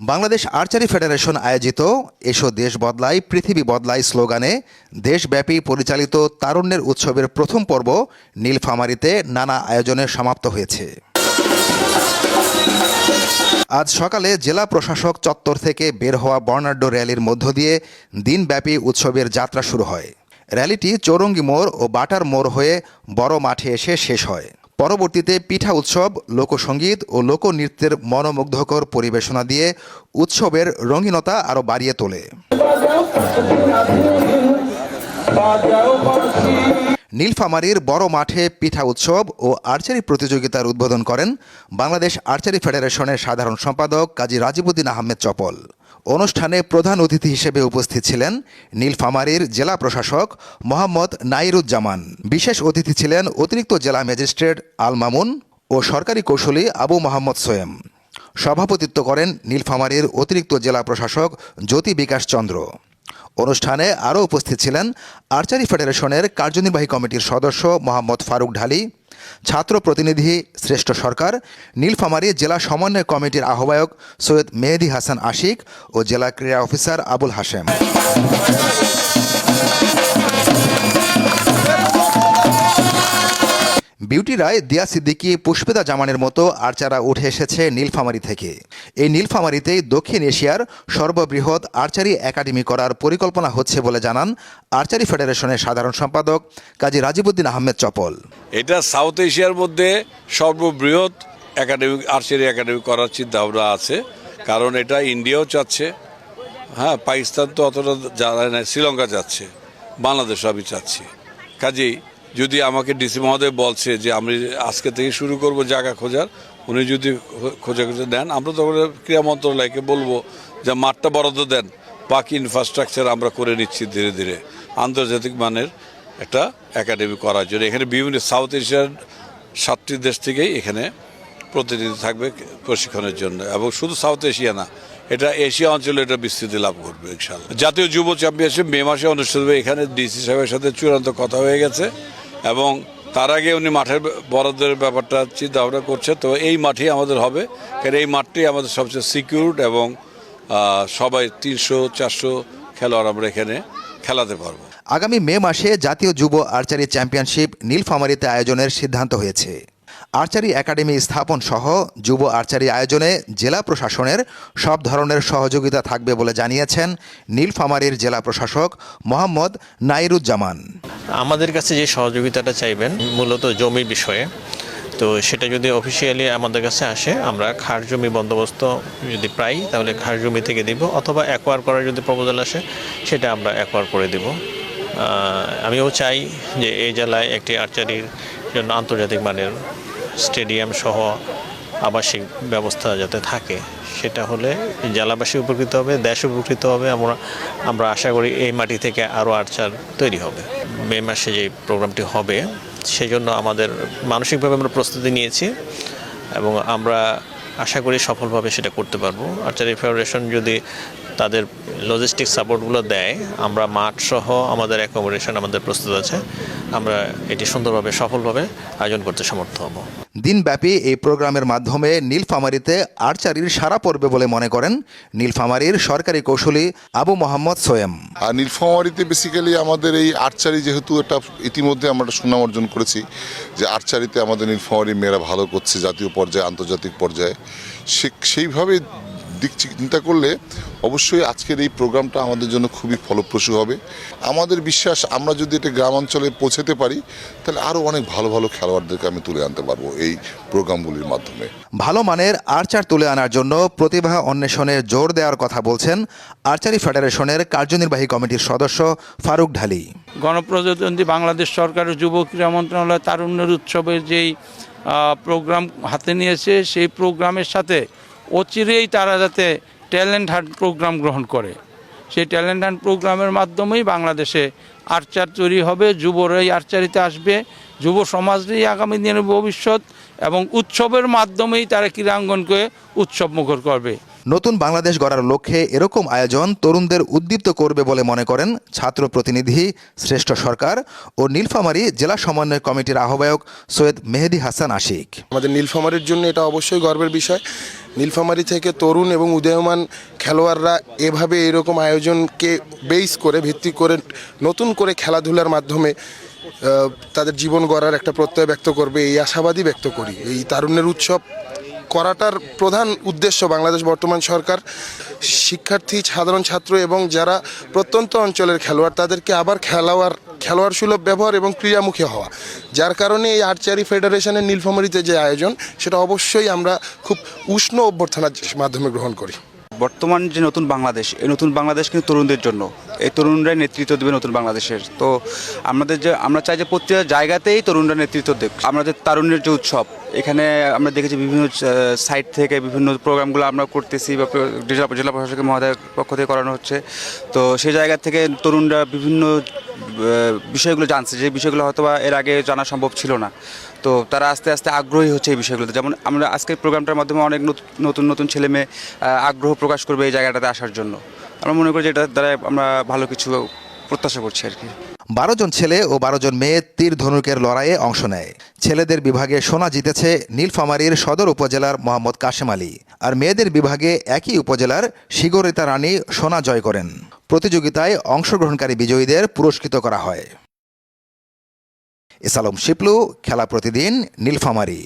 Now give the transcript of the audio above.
Bangladesh archery federation আয়োজিত এসো দেশ বদলায়, পৃথিবী বদলায় স্লোগানে দেশব্যাপী পরিচালিত তারুণ্যের উৎসবের প্রথম পর্ব নীলফামারীতে নানা আয়োজনে সমাপ্ত হয়েছে। আজ সকালে জেলা প্রশাসক চত্বর থেকে বের হওয়া বর্ণাঢ্য র্যালির মধ্য দিয়ে দিনব্যাপী উৎসবের যাত্রা শুরু হয়। র্যালিটি চৌরঙ্গি মোড় ও বাটার মোড় হয়ে বড় মাঠে এসে শেষ হয়। পরবর্তীতে পিঠা উৎসব লোকসঙ্গীত ও লোকনৃত্যের মনোমুগ্ধকর পরিবেশনা দিয়ে উৎসবের রঙিনতা আরও বাড়িয়ে তোলে। নীলফামারীর বড় মাঠে পিঠা উৎসব ও আর্চারি প্রতিযোগিতার উদ্বোধন করেন বাংলাদেশ আর্চারি ফেডারেশনের সাধারণ সম্পাদক কাজী রাজিবুদ্দিন আহমেদ চপল। অনুষ্ঠানে প্রধান অতিথি হিসেবে উপস্থিত ছিলেন নীলফামারীর জেলা প্রশাসক মোহাম্মদ নাইরুজ্জামান। বিশেষ অতিথি ছিলেন অতিরিক্ত জেলা ম্যাজিস্ট্রেট আল মামুন ও সরকারি কৌশলী আবু মোহাম্মদ সোয়েম। সভাপতিত্ব করেন নীলফামারীর অতিরিক্ত জেলা প্রশাসক জ্যোতি বিকাশ চন্দ্র। অনুষ্ঠানে আরও উপস্থিত ছিলেন আর্চারি ফেডারেশনের কার্যনির্বাহী কমিটির সদস্য মোহাম্মদ ফারুক ঢালি ছাত্র প্রতিনিধি শ্রেষ্ঠ সরকার, নীলফামারী জেলা সমন্বয় কমিটির আহ্বায়ক সৈয়দ মেহেদি হাসান আশিক ও জেলা ক্রীড়া অফিসার আবুল হাশেম। বিউটি রায় দিয়া সিদ্দিকী পুষ্পিতা জামানের মতো আর্চারা উঠে এসেছে নীলফামারী থেকে। এই নীলফামারীতেই দক্ষিণ এশিয়ার সর্ববৃহৎ আর্চারি একাডেমি করার পরিকল্পনা হচ্ছে বলে জানান আর্চারি ফেডারেশনের সাধারণ সম্পাদক কাজী রাজিবুদ্দিন আহমেদ চপল এটা সাউথ এশিয়ার মধ্যে সর্ববৃহৎ একাডেমিক আর্চারি একাডেমি করার চিন্তা ভাবনা আছে। কারণ এটা ইন্ডিয়াও চাচ্ছে। হ্যাঁ পাকিস্তান তো অতটা জানায় না, শ্রীলঙ্কা যাচ্ছে। বাংলাদেশ সবই চাচ্ছে। কাজেই যদি আমাকে ডিসি মহোদয় বলছে যে আমি আজকে থেকে শুরু করব জায়গা খোঁজার, উনি যদি খোঁজা খুঁজে দেন, আমরা তখন ক্রীড়া মন্ত্রণালয়কে বলব যে মাঠটা বরাদ্দ দেন, বাকি ইনফ্রাস্ট্রাকচার আমরা করে নিচ্ছি ধীরে ধীরে। আন্তর্জাতিক মানের একটা একাডেমি করার জন্য। এখানে বিভিন্ন সাউথ এশিয়ার সাতটি দেশ থেকেই এখানে প্রতিনিধি থাকবে প্রশিক্ষণের জন্য। এবং শুধু সাউথ এশিয়া না, এটা এশিয়া অঞ্চলে এটা বিস্তৃতি লাভ করবে ইনশাল্লাহ জাতীয় যুব চ্যাম্পিয়নশিপ মে মাসে অনুষ্ঠিত হবে। এখানে ডিসি সাহেবের সাথে চূড়ান্ত কথা হয়ে গেছে। এবং তার আগে উনি মাঠের বরাদ্দের ব্যাপারটা চিন্তা ভাবনা করছে। তো এই মাঠেই আমাদের হবে। কারণ এই মাঠটি আমাদের সবচেয়ে সিকিউরড এবং সবাই তিনশো, চারশো খেলোয়াড় আমরা এখানে খেলাতে পারব। আগামী মে মাসে জাতীয় যুব আর্চারি চ্যাম্পিয়নশিপ নীলফামারিতে আয়োজনের সিদ্ধান্ত হয়েছে। আর্চারি একাডেমি স্থাপন সহ যুব আর্চারি আয়োজনে জেলা প্রশাসনের সব ধরনের সহযোগিতা থাকবে বলে জানিয়েছেন নীলফামারীর জেলা প্রশাসক মোহাম্মদ নাইরুজ্জামান। আমাদের কাছে যে সহযোগিতাটা চাইবেন মূলত জমির বিষয়ে, তো সেটা যদি অফিসিয়ালি আমাদের কাছে আসে, আমরা খাস জমি বন্দোবস্ত যদি পাই, তাহলে খাস জমি থেকে দিব, অথবা অ্যাকোয়ার করার যদি প্রপোজাল আসে, সেটা আমরা অ্যাকোয়ার করে দিব। আমিও চাই যে এই জেলায় একটি আর্চারির জন্য আন্তর্জাতিক মানের স্টেডিয়াম সহ আবাসিক ব্যবস্থা যাতে থাকে, সেটা হলে জেলাবাসী উপকৃত হবে, দেশ উপকৃত হবে। আমরা আমরা আশা করি এই মাটি থেকে আরও আর্চার তৈরি হবে। মে মাসে যে প্রোগ্রামটি হবে, সেজন্য আমাদের মানসিকভাবে আমরা প্রস্তুতি নিয়েছি এবং আমরা আশা করি সফলভাবে সেটা করতে পারব। আর্চারি ফেডারেশন যদি তাদের লজিস্টিক সাপোর্টগুলো দেয়। আমরা মাঠ সহ আমাদের অ্যাকোমোডেশন আমাদের প্রস্তুত আছে। আমরা এটি সুন্দরভাবে সফলভাবে আয়োজন করতে সমর্থ হব। দিনব্যাপী এই প্রোগ্রামের মাধ্যমে নীলফামারীতে আর্চারির সারা পড়বে বলে মনে করেন নীলফামারীর সরকারি কৌশলী আবু মোহাম্মদ সোয়েম। আর নীলফামারিতে বেসিক্যালি আমাদের এই আর্চারি যেহেতু এটা ইতিমধ্যে আমরা সুনাম অর্জন করেছি যে আর্চারিতে আমাদের নীলফামারি মেয়েরা ভালো করছে জাতীয় পর্যায়ে আন্তর্জাতিক পর্যায়ে। সে সেইভাবে দিক চিন্তা করলে অবশ্যই আজকের এই প্রোগ্রামটা আমাদের জন্য খুবই ফলপ্রসূ হবে। আমাদের বিশ্বাস আমরা যদি এটা গ্রামাঞ্চলে পৌঁছাতে পারি তাহলে আরও অনেক ভালো ভালো খেলোয়াড়দেরকে আমি তুলে আনতে পারব এই প্রোগ্রামগুলির মাধ্যমে। ভালো মানের আর্চার তুলে আনার জন্য প্রতিভা অন্বেষণের জোর দেওয়ার কথা বলছেন আর্চারি ফেডারেশনের কার্যনির্বাহী কমিটির সদস্য ফারুক ঢালি। গণপ্রজাতন্ত্রী বাংলাদেশ সরকারের যুব ক্রীড়া মন্ত্রণালয় তারুণ্যের উৎসবের যেই প্রোগ্রাম হাতে নিয়েছে সেই প্রোগ্রামের সাথে অচিরেই তারা যাতে ট্যালেন্ট হান্ট প্রোগ্রাম গ্রহণ করে। সেই ট্যালেন্ট হান্ট প্রোগ্রামের মাধ্যমেই বাংলাদেশে আর্চার তৈরি হবে যুবরাই আর্চারিতে আসবে যুব সমাজেরই আগামী দিনের ভবিষ্যৎ এবং উৎসবের মাধ্যমেই তারা ক্রীড়াঙ্গনকে উৎসব মুখর করবে। নতুন বাংলাদেশ গড়ার লক্ষ্যে এরকম আয়োজন তরুণদের উদ্দীপ্ত করবে বলে মনে করেন ছাত্র প্রতিনিধি শ্রেষ্ঠ সরকার ও নীলফামারী জেলা সমন্বয় কমিটির আহ্বায়ক সৈয়দ মেহেদি হাসান আশিক। আমাদের নীলফামারীর জন্য এটা অবশ্যই গর্বের বিষয়। নীলফামারী থেকে তরুণ এবং উদীয়মান খেলোয়াড়রা এভাবে এরকম আয়োজনকে বেস করে, ভিত্তি করে, নতুন করে খেলাধুলার মাধ্যমে তাদের জীবন গড়ার একটা প্রত্যয় ব্যক্ত করবে, এই আশাবাদী ব্যক্ত করি। এই তারুণ্যের উৎসব করাটার প্রধান উদ্দেশ্য বাংলাদেশ বর্তমান সরকার, শিক্ষার্থী, সাধারণ ছাত্র এবং যারা প্রত্যন্ত অঞ্চলের খেলোয়াড়, তাদেরকে আবার খেলোয়াড় খেলোয়াড় সুলভ ব্যবহার এবং ক্রীড়ামুখী হওয়া, যার কারণে এই আর্চারি ফেডারেশনের নীলফামারীতে যে আয়োজন, সেটা অবশ্যই আমরা খুব উষ্ণ অভ্যর্থনার মাধ্যমে গ্রহণ করি। বর্তমান যে নতুন বাংলাদেশ, এই নতুন বাংলাদেশ কিন্তু তরুণদের জন্য, এই তরুণরাই নেতৃত্ব দেবে নতুন বাংলাদেশের। তো আমাদের যে, আমরা চাই যে প্রত্যেক জায়গাতেই তরুণরা নেতৃত্ব দেখ আমাদের তারুণ্যের যে উৎসব, এখানে আমরা দেখেছি বিভিন্ন সাইট থেকে বিভিন্ন প্রোগ্রামগুলো আমরা করতেছি বা জেলা জেলা প্রশাসকের মহোদয়ের পক্ষ থেকে করানো হচ্ছে। তো সেই জায়গা থেকে তরুণরা বিভিন্ন বিষয়গুলো জানছে, যে বিষয়গুলো হয়তো বা এর আগে জানা সম্ভব ছিল না। তো তারা আস্তে আস্তে আগ্রহী হচ্ছে এই বিষয়গুলোতে। যেমন আমরা আজকের প্রোগ্রামটার মাধ্যমে অনেক নত- নতুন নতুন ছেলে মেয়ে আগ্রহ প্রকাশ করবে এই জায়গাটাতে আসার জন্য। আমরা মনে করি যে এটা দ্বারা আমরা ভালো কিছু প্রত্যাশা করছি আর কি। বারো জন ছেলে ও বারো জন মেয়ে তীর ধনুকের লড়াইয়ে অংশ নেয়। ছেলেদের বিভাগে সোনা জিতেছে নীলফামারীর সদর উপজেলার মোহাম্মদ কাশেম আলী। আর মেয়েদের বিভাগে একই উপজেলার সিগরিতা রানী সোনা জয় করেন। প্রতিযোগিতায় অংশগ্রহণকারী বিজয়ীদের পুরস্কৃত করা হয়। এসালম শিপলু খেলা প্রতিদিন নীলফামারী।